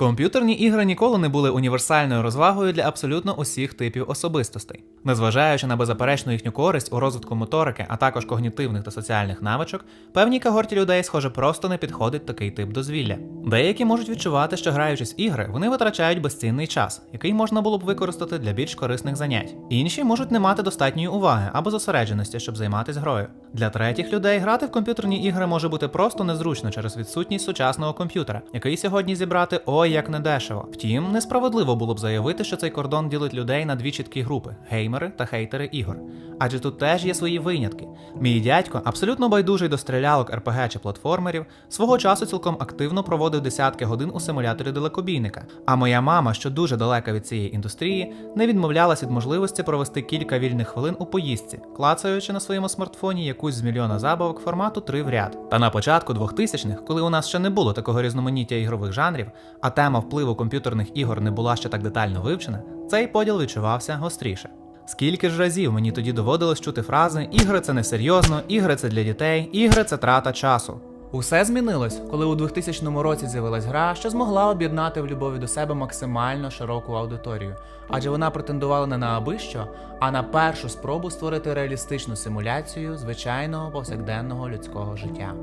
Комп'ютерні ігри ніколи не були універсальною розвагою для абсолютно усіх типів особистостей. Незважаючи на беззаперечну їхню користь у розвитку моторики, а також когнітивних та соціальних навичок, певній когорті людей, схоже, просто не підходить такий тип дозвілля. Деякі можуть відчувати, що граючись ігри, вони витрачають безцінний час, який можна було б використати для більш корисних занять. Інші можуть не мати достатньої уваги або зосередженості, щоб займатися грою. Для третіх людей грати в комп'ютерні ігри може бути просто незручно через відсутність сучасного комп'ютера, який сьогодні зібрати ой як недешево. Втім, несправедливо було б заявити, що цей кордон ділить людей на дві чіткі групи геймери та хейтери ігор. Адже тут теж є свої винятки. Мій дядько, абсолютно байдужий до стрілялок РПГ чи платформерів, свого часу цілком активно проводив десятки годин у симуляторі далекобійника. А моя мама, що дуже далека від цієї індустрії, не відмовлялась від можливості провести кілька вільних хвилин у поїздці, клацаючи на своєму смартфоні якусь з мільйона забавок формату 3 в ряд. Та на початку 2000-х, коли у нас ще не було такого різноманіття ігрових жанрів, а тема впливу комп'ютерних ігор не була ще так детально вивчена, цей поділ відчувався гостріше. Скільки ж разів мені тоді доводилось чути фрази ігри це несерйозно, ігри це для дітей, ігри це трата часу. Усе змінилось, коли у 2000 році з'явилась гра, що змогла об'єднати в любові до себе максимально широку аудиторію, адже вона претендувала не на аби що, а на першу спробу створити реалістичну симуляцію звичайного повсякденного людського життя.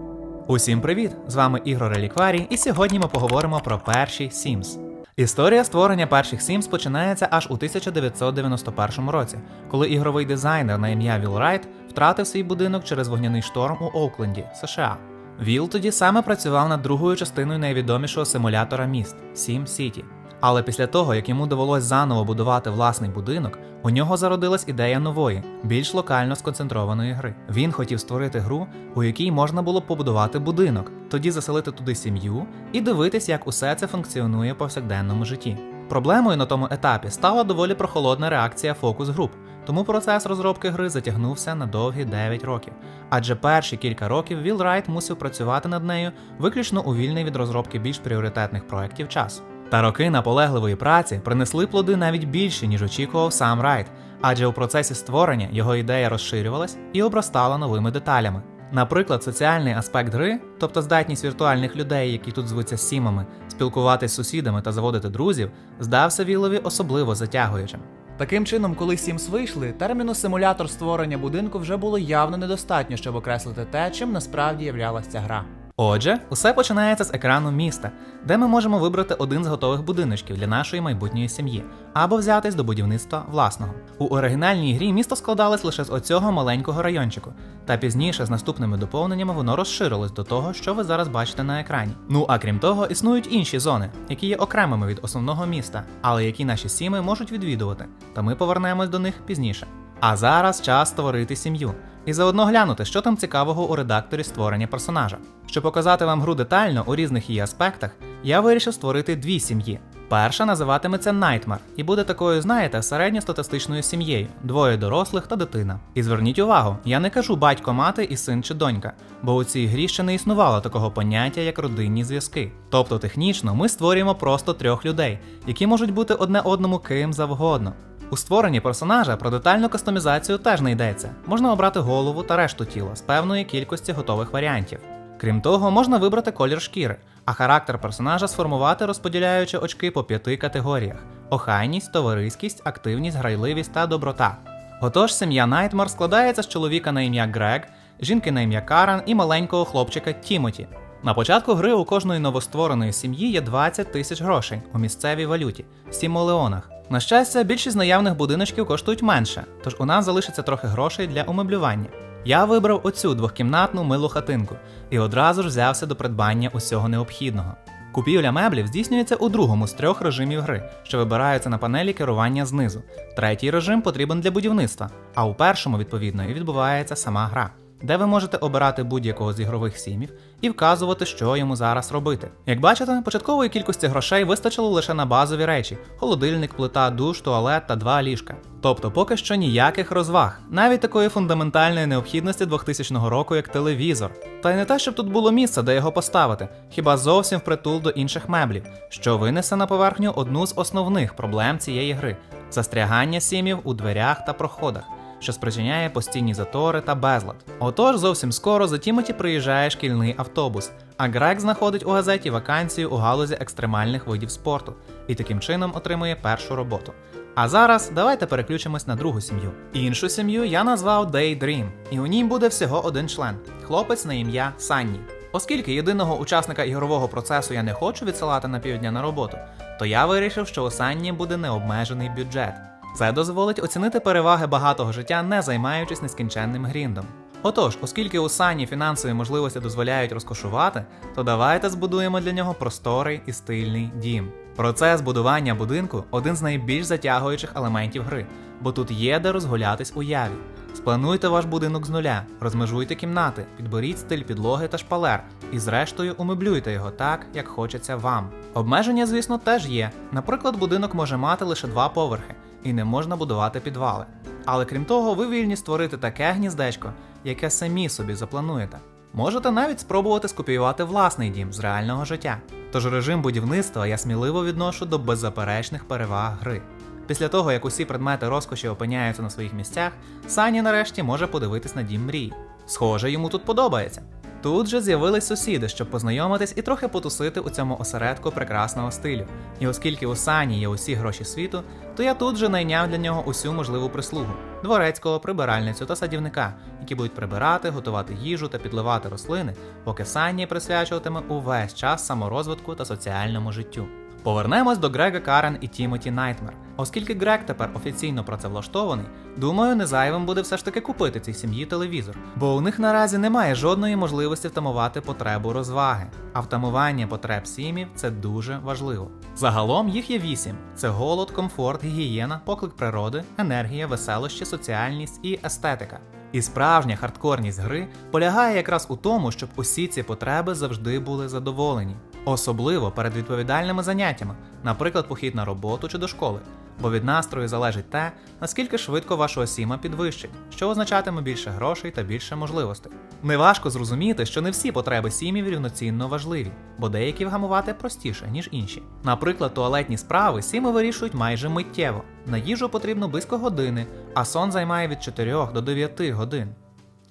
Усім привіт! З вами Ігор Релікварій, і сьогодні ми поговоримо про перші Sims. Історія створення перших Sims починається аж у 1991 році, коли ігровий дизайнер на ім'я Віл Райт втратив свій будинок через вогняний шторм у Оукленді, США. Віл тоді саме працював над другою частиною найвідомішого симулятора міст Sim City. Але після того, як йому довелось заново будувати власний будинок, у нього зародилась ідея нової, більш локально сконцентрованої гри. Він хотів створити гру, у якій можна було побудувати будинок, тоді заселити туди сім'ю і дивитись, як усе це функціонує в повсякденному житті. Проблемою на тому етапі стала доволі прохолодна реакція фокус груп, тому процес розробки гри затягнувся на довгі 9 років. Адже перші кілька років Віл Райт мусив працювати над нею виключно у вільний від розробки більш пріоритетних проєктів час. Та роки наполегливої праці принесли плоди навіть більше, ніж очікував сам Райт, адже у процесі створення його ідея розширювалась і обростала новими деталями. Наприклад, соціальний аспект гри, тобто здатність віртуальних людей, які тут звуться сімами, спілкуватись з сусідами та заводити друзів, здався Вілові особливо затягуючим. Таким чином, коли Sims вийшли, терміну симулятор створення будинку вже було явно недостатньо, щоб окреслити те, чим насправді являлася гра. Отже, усе починається з екрану міста, де ми можемо вибрати один з готових будиночків для нашої майбутньої сім'ї, або взятись до будівництва власного. У оригінальній грі місто складалось лише з оцього маленького райончику, та пізніше з наступними доповненнями воно розширилось до того, що ви зараз бачите на екрані. Ну а крім того, існують інші зони, які є окремими від основного міста, але які наші сіми можуть відвідувати, та ми повернемось до них пізніше. А зараз час створити сім'ю і заодно глянути, що там цікавого у редакторі створення персонажа. Щоб показати вам гру детально у різних її аспектах, я вирішив створити дві сім'ї. Перша називатиметься Nightmare і буде такою, знаєте, середньостатистичною сім'єю, двоє дорослих та дитина. І зверніть увагу, я не кажу батько, мати і син чи донька, бо у цій грі ще не існувало такого поняття, як родинні зв'язки. Тобто технічно ми створюємо просто трьох людей, які можуть бути одне одному ким завгодно. У створенні персонажа про детальну кастомізацію теж не йдеться. Можна обрати голову та решту тіла з певної кількості готових варіантів. Крім того, можна вибрати колір шкіри, а характер персонажа сформувати, розподіляючи очки по п'яти категоріях: охайність, товариськість, активність, грайливість та доброта. Отож, сім'я Найтмар складається з чоловіка на ім'я Грег, жінки на ім'я Каран і маленького хлопчика Тімоті. На початку гри у кожної новоствореної сім'ї є 20 тисяч грошей у місцевій валюті сімолеонах. На щастя, більшість наявних будиночків коштують менше, тож у нас залишиться трохи грошей для умеблювання. Я вибрав оцю двохкімнатну милу хатинку і одразу ж взявся до придбання усього необхідного. Купівля меблів здійснюється у другому з трьох режимів гри, що вибираються на панелі керування знизу. Третій режим потрібен для будівництва, а у першому, відповідно, і відбувається сама гра де ви можете обирати будь-якого з ігрових сімів і вказувати, що йому зараз робити. Як бачите, початкової кількості грошей вистачило лише на базові речі: холодильник, плита, душ, туалет та два ліжка. Тобто поки що ніяких розваг, навіть такої фундаментальної необхідності 2000 року, як телевізор. Та й не те, щоб тут було місце, де його поставити, хіба зовсім впритул до інших меблів, що винесе на поверхню одну з основних проблем цієї гри застрягання сімів у дверях та проходах. Що спричиняє постійні затори та безлад. Отож, зовсім скоро за Тімоті приїжджає шкільний автобус, а Грег знаходить у газеті вакансію у галузі екстремальних видів спорту і таким чином отримує першу роботу. А зараз давайте переключимось на другу сім'ю. Іншу сім'ю я назвав Daydream, і у ній буде всього один член хлопець на ім'я Санні. Оскільки єдиного учасника ігрового процесу я не хочу відсилати на півдня на роботу, то я вирішив, що у Санні буде необмежений бюджет. Це дозволить оцінити переваги багатого життя, не займаючись нескінченним гріндом. Отож, оскільки у Сані фінансові можливості дозволяють розкошувати, то давайте збудуємо для нього просторий і стильний дім. Процес будування будинку один з найбільш затягуючих елементів гри, бо тут є де розгулятись уяві. Сплануйте ваш будинок з нуля, розмежуйте кімнати, підберіть стиль підлоги та шпалер, і зрештою умеблюйте його так, як хочеться вам. Обмеження, звісно, теж є. Наприклад, будинок може мати лише два поверхи, і не можна будувати підвали. Але крім того, ви вільні створити таке гніздечко, яке самі собі заплануєте. Можете навіть спробувати скопіювати власний дім з реального життя. Тож режим будівництва я сміливо відношу до беззаперечних переваг гри. Після того, як усі предмети розкоші опиняються на своїх місцях, Сані нарешті може подивитись на дім мрій. Схоже, йому тут подобається. Тут же з'явились сусіди, щоб познайомитись і трохи потусити у цьому осередку прекрасного стилю. І оскільки у Сані є усі гроші світу, то я тут же найняв для нього усю можливу прислугу дворецького, прибиральницю та садівника, які будуть прибирати, готувати їжу та підливати рослини, поки Санні присвячуватиме увесь час саморозвитку та соціальному життю. Повернемось до Грега Карен і Тімоті Найтмер. Оскільки Грег тепер офіційно працевлаштований, думаю, не зайвим буде все ж таки купити цій сім'ї телевізор, бо у них наразі немає жодної можливості втамувати потребу розваги. А втамування потреб сім'їв це дуже важливо. Загалом їх є вісім: це голод, комфорт, гігієна, поклик природи, енергія, веселощі, соціальність і естетика. І справжня хардкорність гри полягає якраз у тому, щоб усі ці потреби завжди були задоволені, особливо перед відповідальними заняттями, наприклад, похід на роботу чи до школи. Бо від настрою залежить те, наскільки швидко вашого сіма підвищить, що означатиме більше грошей та більше можливостей. Неважко зрозуміти, що не всі потреби сім'їв рівноцінно важливі, бо деякі вгамувати простіше, ніж інші. Наприклад, туалетні справи сіми вирішують майже миттєво. На їжу потрібно близько години, а сон займає від 4 до 9 годин.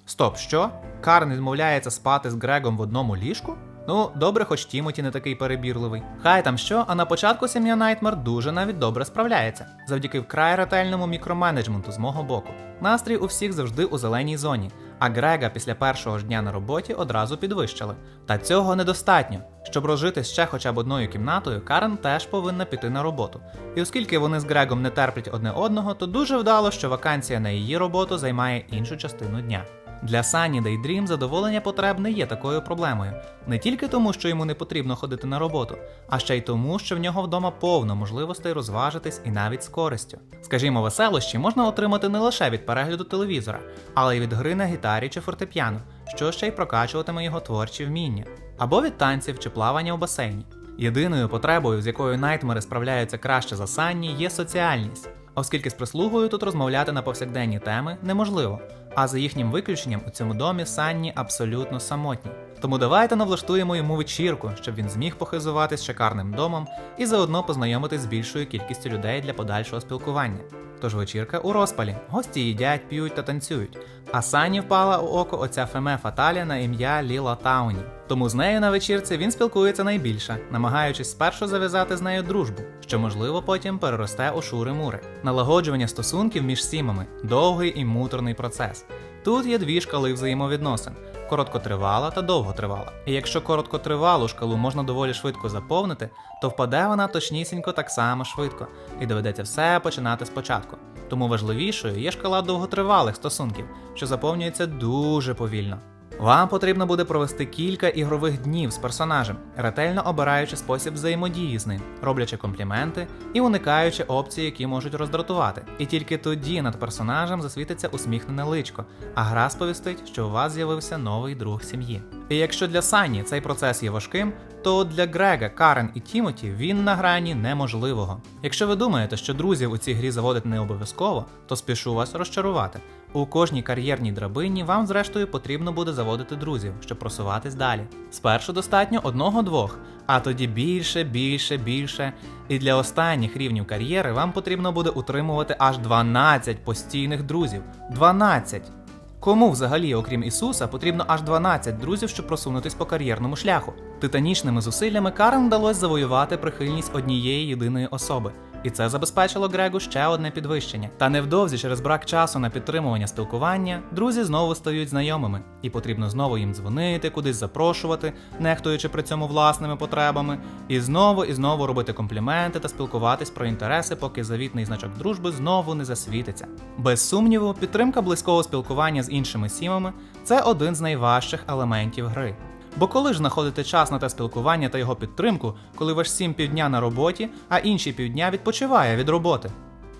Стоп, що? Карн відмовляється спати з Грегом в одному ліжку? Ну, добре, хоч Тімоті не такий перебірливий. Хай там що, а на початку сім'я Найтмер дуже навіть добре справляється, завдяки вкрай ретельному мікроменеджменту з мого боку. Настрій у всіх завжди у зеленій зоні, а Грега після першого ж дня на роботі одразу підвищили. Та цього недостатньо. Щоб розжити ще хоча б одною кімнатою, Карен теж повинна піти на роботу. І оскільки вони з Грегом не терплять одне одного, то дуже вдало, що вакансія на її роботу займає іншу частину дня. Для Сані Daydream задоволення потреб не є такою проблемою, не тільки тому, що йому не потрібно ходити на роботу, а ще й тому, що в нього вдома повно можливостей розважитись і навіть з користю. Скажімо, веселощі можна отримати не лише від перегляду телевізора, але й від гри на гітарі чи фортепіано, що ще й прокачуватиме його творчі вміння, або від танців чи плавання у басейні. Єдиною потребою, з якою найтмери справляються краще за Санні, є соціальність, оскільки з прислугою тут розмовляти на повсякденні теми неможливо. А за їхнім виключенням у цьому домі Санні абсолютно самотній. Тому давайте навлаштуємо йому вечірку, щоб він зміг похизуватись шикарним домом і заодно познайомитись з більшою кількістю людей для подальшого спілкування. Тож вечірка у розпалі, гості їдять, п'ють та танцюють. А Санні впала у око оця Феме Фаталі на ім'я Ліла Тауні. Тому з нею на вечірці він спілкується найбільше, намагаючись спершу зав'язати з нею дружбу, що можливо потім переросте у шури-мури. Налагоджування стосунків між сімами довгий і муторний процес. Тут є дві шкали взаємовідносин короткотривала та довготривала. І якщо короткотривалу шкалу можна доволі швидко заповнити, то впаде вона точнісінько так само швидко, і доведеться все починати спочатку. Тому важливішою є шкала довготривалих стосунків, що заповнюється дуже повільно. Вам потрібно буде провести кілька ігрових днів з персонажем, ретельно обираючи спосіб взаємодії з ним, роблячи компліменти і уникаючи опцій, які можуть роздратувати. І тільки тоді над персонажем засвітиться усміхнене личко, а гра сповістить, що у вас з'явився новий друг сім'ї. І якщо для Сані цей процес є важким, то для Грега, Карен і Тімоті він на грані неможливого. Якщо ви думаєте, що друзів у цій грі заводити не обов'язково, то спішу вас розчарувати. У кожній кар'єрній драбині вам, зрештою, потрібно буде заводити друзів, щоб просуватись далі. Спершу достатньо одного-двох, а тоді більше, більше, більше. І для останніх рівнів кар'єри вам потрібно буде утримувати аж 12 постійних друзів. 12! Кому взагалі, окрім Ісуса, потрібно аж 12 друзів, щоб просунутись по кар'єрному шляху? Титанічними зусиллями Карен вдалося завоювати прихильність однієї єдиної особи. І це забезпечило Грегу ще одне підвищення. Та невдовзі, через брак часу на підтримування спілкування, друзі знову стають знайомими, і потрібно знову їм дзвонити, кудись запрошувати, нехтуючи при цьому власними потребами, і знову і знову робити компліменти та спілкуватись про інтереси, поки завітний значок дружби знову не засвітиться. Без сумніву, підтримка близького спілкування з іншими сімами це один з найважчих елементів гри. Бо коли ж знаходите час на те спілкування та його підтримку, коли ваш сім півдня на роботі, а інші півдня відпочиває від роботи?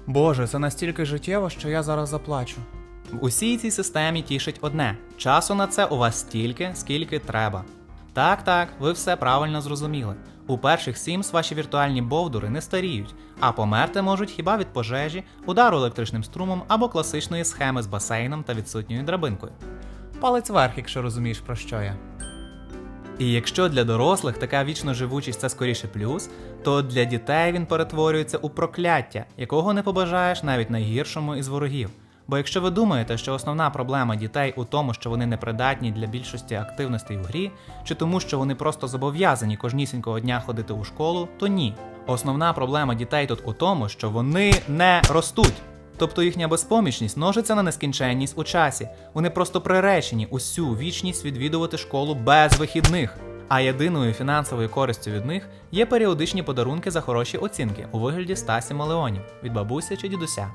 Боже, це настільки життєво, що я зараз заплачу. В усій цій системі тішить одне: часу на це у вас стільки, скільки треба. Так, так, ви все правильно зрозуміли. У перших Sims ваші віртуальні бовдури не старіють, а померти можуть хіба від пожежі, удару електричним струмом або класичної схеми з басейном та відсутньою драбинкою. Палець вверх, якщо розумієш, про що я. І якщо для дорослих така вічна живучість це скоріше плюс, то для дітей він перетворюється у прокляття, якого не побажаєш навіть найгіршому із ворогів. Бо якщо ви думаєте, що основна проблема дітей у тому, що вони непридатні для більшості активностей у грі, чи тому, що вони просто зобов'язані кожнісінького дня ходити у школу, то ні. Основна проблема дітей тут у тому, що вони не ростуть. Тобто їхня безпомічність множиться на нескінченність у часі. Вони просто приречені усю вічність відвідувати школу без вихідних. А єдиною фінансовою користю від них є періодичні подарунки за хороші оцінки у вигляді 100 сімелеонів від бабуся чи дідуся.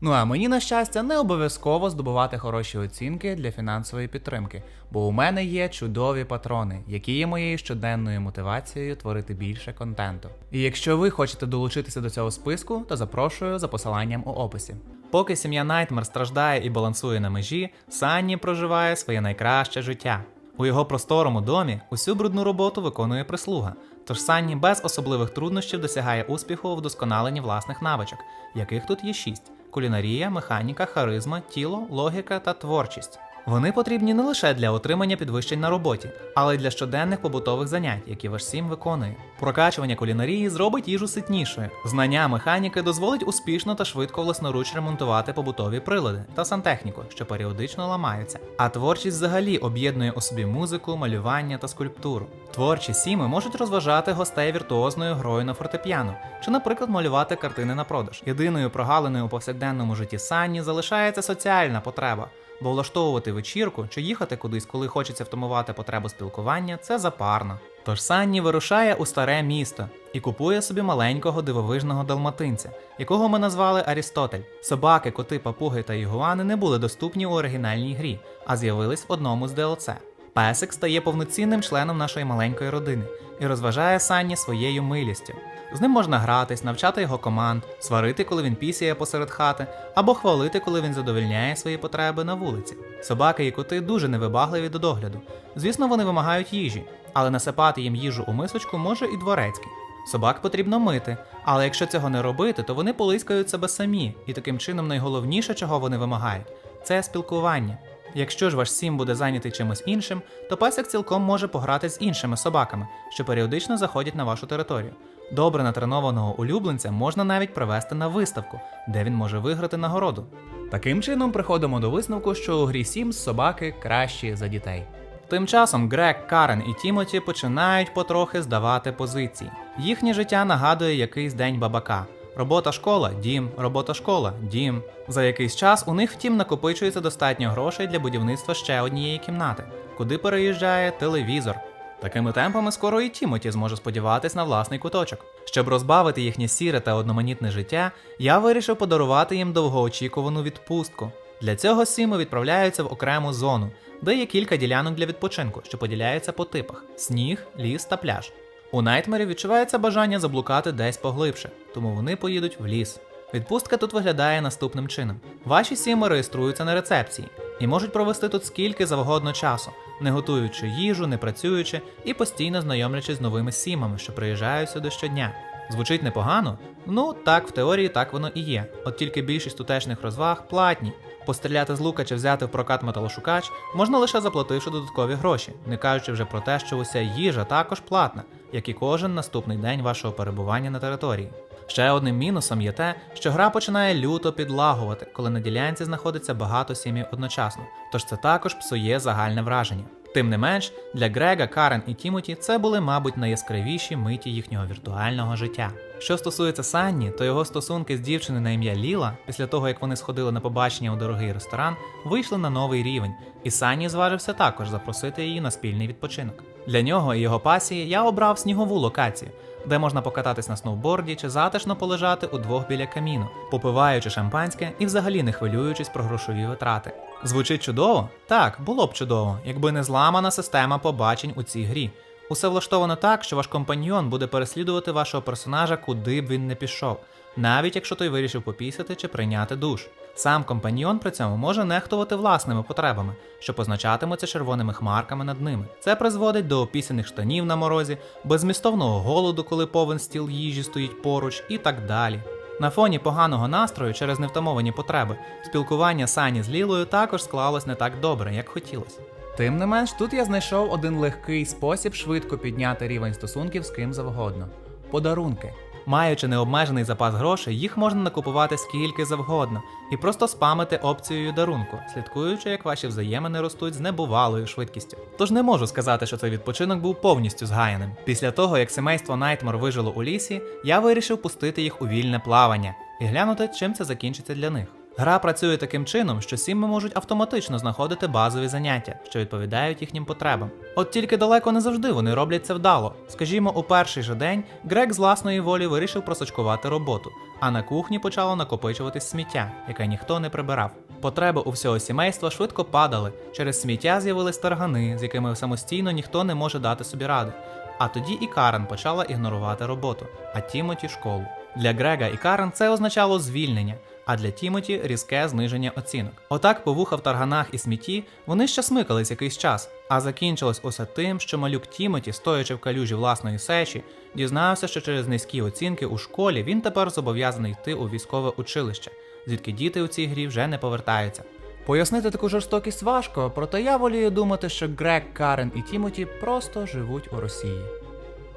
Ну а мені, на щастя, не обов'язково здобувати хороші оцінки для фінансової підтримки, бо у мене є чудові патрони, які є моєю щоденною мотивацією творити більше контенту. І якщо ви хочете долучитися до цього списку, то запрошую за посиланням у описі. Поки сім'я Найтмер страждає і балансує на межі, Санні проживає своє найкраще життя. У його просторому домі усю брудну роботу виконує прислуга, тож Санні без особливих труднощів досягає успіху у вдосконаленні власних навичок, яких тут є шість: кулінарія, механіка, харизма, тіло, логіка та творчість. Вони потрібні не лише для отримання підвищень на роботі, але й для щоденних побутових занять, які ваш сім виконує. Прокачування кулінарії зробить їжу ситнішою. Знання механіки дозволить успішно та швидко власноруч ремонтувати побутові прилади та сантехніку, що періодично ламаються. А творчість взагалі об'єднує у собі музику, малювання та скульптуру. Творчі сіми можуть розважати гостей віртуозною грою на фортепіано, чи, наприклад, малювати картини на продаж. Єдиною прогалиною у повсякденному житті Санні залишається соціальна потреба. Бо влаштовувати вечірку чи їхати кудись, коли хочеться втамувати потребу спілкування, це запарно. Тож Санні вирушає у старе місто і купує собі маленького дивовижного далматинця, якого ми назвали Арістотель. Собаки, коти, папуги та ігуани не були доступні у оригінальній грі, а з'явились в одному з DLC. Песик стає повноцінним членом нашої маленької родини і розважає Санні своєю милістю. З ним можна гратись, навчати його команд, сварити, коли він пісяє посеред хати, або хвалити, коли він задовольняє свої потреби на вулиці. Собаки і коти дуже невибагливі до догляду. Звісно, вони вимагають їжі, але насипати їм їжу у мисочку може і дворецький. Собак потрібно мити, але якщо цього не робити, то вони полискають себе самі, і таким чином найголовніше, чого вони вимагають, це спілкування. Якщо ж ваш сім буде зайнятий чимось іншим, то песик цілком може пограти з іншими собаками, що періодично заходять на вашу територію. Добре натренованого улюбленця можна навіть привезти на виставку, де він може виграти нагороду. Таким чином приходимо до висновку, що у грі Sims собаки кращі за дітей. Тим часом Грег, Карен і Тімоті починають потрохи здавати позиції. Їхнє життя нагадує якийсь день бабака. Робота школа, дім, робота школа, дім. За якийсь час у них, втім, накопичується достатньо грошей для будівництва ще однієї кімнати, куди переїжджає телевізор. Такими темпами скоро і Тімоті зможе сподіватись на власний куточок. Щоб розбавити їхнє сіре та одноманітне життя, я вирішив подарувати їм довгоочікувану відпустку. Для цього сіми відправляються в окрему зону, де є кілька ділянок для відпочинку, що поділяються по типах: сніг, ліс та пляж. У Найтмері відчувається бажання заблукати десь поглибше, тому вони поїдуть в ліс. Відпустка тут виглядає наступним чином: ваші сіми реєструються на рецепції і можуть провести тут скільки завгодно часу, не готуючи їжу, не працюючи і постійно знайомлячись з новими сімами, що приїжджають сюди щодня. Звучить непогано? Ну так, в теорії так воно і є. От тільки більшість тутешніх розваг платні. постріляти з лука чи взяти в прокат металошукач можна лише заплативши додаткові гроші, не кажучи вже про те, що уся їжа також платна, як і кожен наступний день вашого перебування на території. Ще одним мінусом є те, що гра починає люто підлагувати, коли на ділянці знаходиться багато сім'їв одночасно, тож це також псує загальне враження. Тим не менш, для Грега, Карен і Тімоті це були, мабуть, найяскравіші миті їхнього віртуального життя. Що стосується Санні, то його стосунки з дівчиною на ім'я Ліла, після того як вони сходили на побачення у дорогий ресторан, вийшли на новий рівень, і Санні зважився також запросити її на спільний відпочинок. Для нього і його пасії я обрав снігову локацію, де можна покататись на сноуборді чи затишно полежати удвох біля каміну, попиваючи шампанське і взагалі не хвилюючись про грошові витрати. Звучить чудово? Так, було б чудово, якби не зламана система побачень у цій грі. Усе влаштовано так, що ваш компаньйон буде переслідувати вашого персонажа, куди б він не пішов, навіть якщо той вирішив попісяти чи прийняти душ. Сам компаньйон при цьому може нехтувати власними потребами, що позначатимуться червоними хмарками над ними. Це призводить до опісяних штанів на морозі, безмістовного голоду, коли повен стіл їжі стоїть поруч, і так далі. На фоні поганого настрою через невтамовані потреби спілкування Сані з Лілою також склалось не так добре, як хотілося. Тим не менш, тут я знайшов один легкий спосіб швидко підняти рівень стосунків з ким завгодно подарунки. Маючи необмежений запас грошей, їх можна накупувати скільки завгодно і просто спамити опцією дарунку, слідкуючи, як ваші взаємини ростуть з небувалою швидкістю. Тож не можу сказати, що цей відпочинок був повністю згаяним. Після того, як семейство Найтмор вижило у лісі, я вирішив пустити їх у вільне плавання і глянути, чим це закінчиться для них. Гра працює таким чином, що сім'ї можуть автоматично знаходити базові заняття, що відповідають їхнім потребам. От тільки далеко не завжди вони роблять це вдало. Скажімо, у перший же день Грег з власної волі вирішив просочкувати роботу, а на кухні почало накопичуватись сміття, яке ніхто не прибирав. Потреби у всього сімейства швидко падали. Через сміття з'явились таргани, з якими самостійно ніхто не може дати собі ради. А тоді і Карен почала ігнорувати роботу, а Тімоті школу. Для Грега і Карен це означало звільнення, а для Тімоті різке зниження оцінок. Отак, по вуха в тарганах і смітті, вони ще смикались якийсь час, а закінчилось усе тим, що малюк Тімоті, стоячи в калюжі власної сечі, дізнався, що через низькі оцінки у школі він тепер зобов'язаний йти у військове училище, звідки діти у цій грі вже не повертаються. Пояснити таку жорстокість важко, проте я волію думати, що Грег, Карен і Тімоті просто живуть у Росії.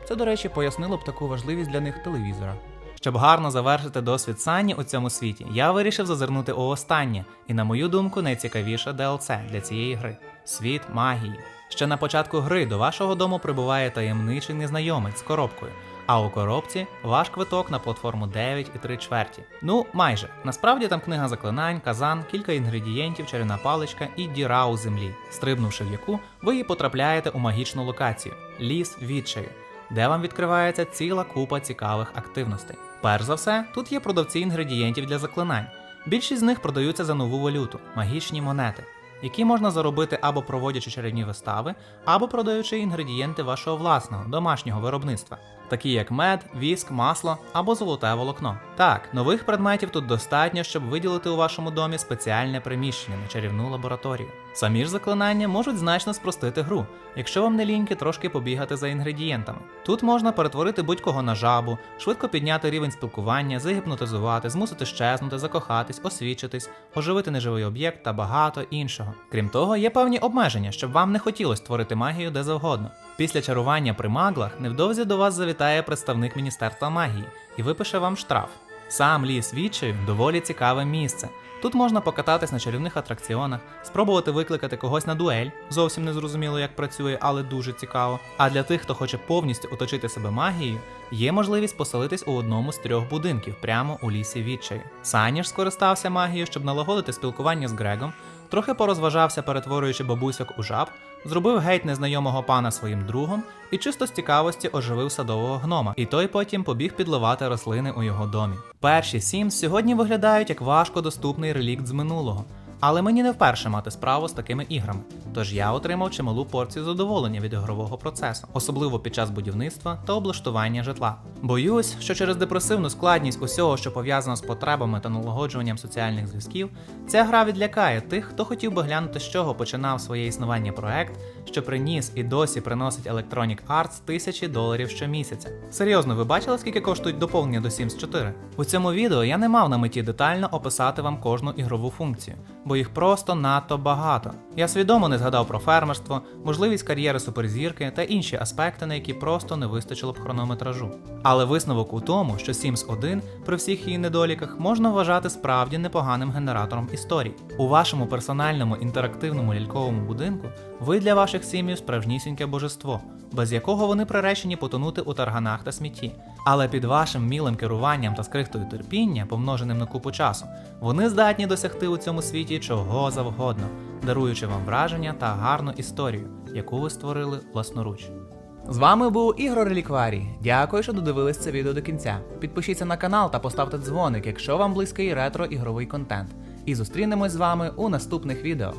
Це, до речі, пояснило б таку важливість для них телевізора. Щоб гарно завершити досвід Сані у цьому світі, я вирішив зазирнути у останнє, і, на мою думку, найцікавіше DLC для цієї гри світ магії. Ще на початку гри до вашого дому прибуває таємничий незнайомець з коробкою. А у коробці ваш квиток на платформу 9 і 3 чверті. Ну, майже. Насправді там книга заклинань, казан, кілька інгредієнтів, чарівна паличка і діра у землі, стрибнувши в яку, ви і потрапляєте у магічну локацію ліс відчаю, де вам відкривається ціла купа цікавих активностей. Перш за все, тут є продавці інгредієнтів для заклинань. Більшість з них продаються за нову валюту магічні монети, які можна заробити або проводячи чарівні вистави, або продаючи інгредієнти вашого власного домашнього виробництва, такі як мед, віск, масло або золоте волокно. Так, нових предметів тут достатньо, щоб виділити у вашому домі спеціальне приміщення на чарівну лабораторію. Самі ж заклинання можуть значно спростити гру, якщо вам не ліньки трошки побігати за інгредієнтами. Тут можна перетворити будь-кого на жабу, швидко підняти рівень спілкування, загіпнотизувати, змусити щезнути, закохатись, освічитись, оживити неживий об'єкт та багато іншого. Крім того, є певні обмеження, щоб вам не хотілося творити магію де завгодно. Після чарування при маглах невдовзі до вас завітає представник Міністерства магії і випише вам штраф. Сам ліс відчаю доволі цікаве місце. Тут можна покататись на чарівних атракціонах, спробувати викликати когось на дуель, зовсім не зрозуміло, як працює, але дуже цікаво. А для тих, хто хоче повністю оточити себе магією, є можливість поселитись у одному з трьох будинків прямо у лісі відчаю. Саніш скористався магією, щоб налагодити спілкування з Грегом, трохи порозважався, перетворюючи бабусяк у жаб, зробив геть незнайомого пана своїм другом і чисто з цікавості оживив садового гнома, і той потім побіг підливати рослини у його домі. Перші сім сьогодні виглядають як важко доступний релікт з минулого. Але мені не вперше мати справу з такими іграми. Тож я отримав чималу порцію задоволення від ігрового процесу, особливо під час будівництва та облаштування житла. Боюсь, що через депресивну складність усього, що пов'язано з потребами та налагоджуванням соціальних зв'язків, ця гра відлякає тих, хто хотів би глянути, з чого починав своє існування проект, що приніс і досі приносить Electronic Arts тисячі доларів щомісяця. Серйозно, ви бачили, скільки коштують доповнення до Sims 4? У цьому відео я не мав на меті детально описати вам кожну ігрову функцію, бо їх просто надто багато. Я свідомо не згадав про фермерство, можливість кар'єри суперзірки та інші аспекти, на які просто не вистачило б хронометражу. Але висновок у тому, що Sims 1 при всіх її недоліках можна вважати справді непоганим генератором історій. У вашому персональному інтерактивному ляльковому будинку ви для ваших сім'їв справжнісіньке божество, без якого вони приречені потонути у тарганах та смітті. Але під вашим мілим керуванням та скрихтою терпіння, помноженим на купу часу, вони здатні досягти у цьому світі чого завгодно, даруючи вам враження та гарну історію, яку ви створили власноруч. З вами був Ігор Релікварій. Дякую, що додивились це відео до кінця. Підпишіться на канал та поставте дзвоник, якщо вам близький ретро ігровий контент. І зустрінемось з вами у наступних відео.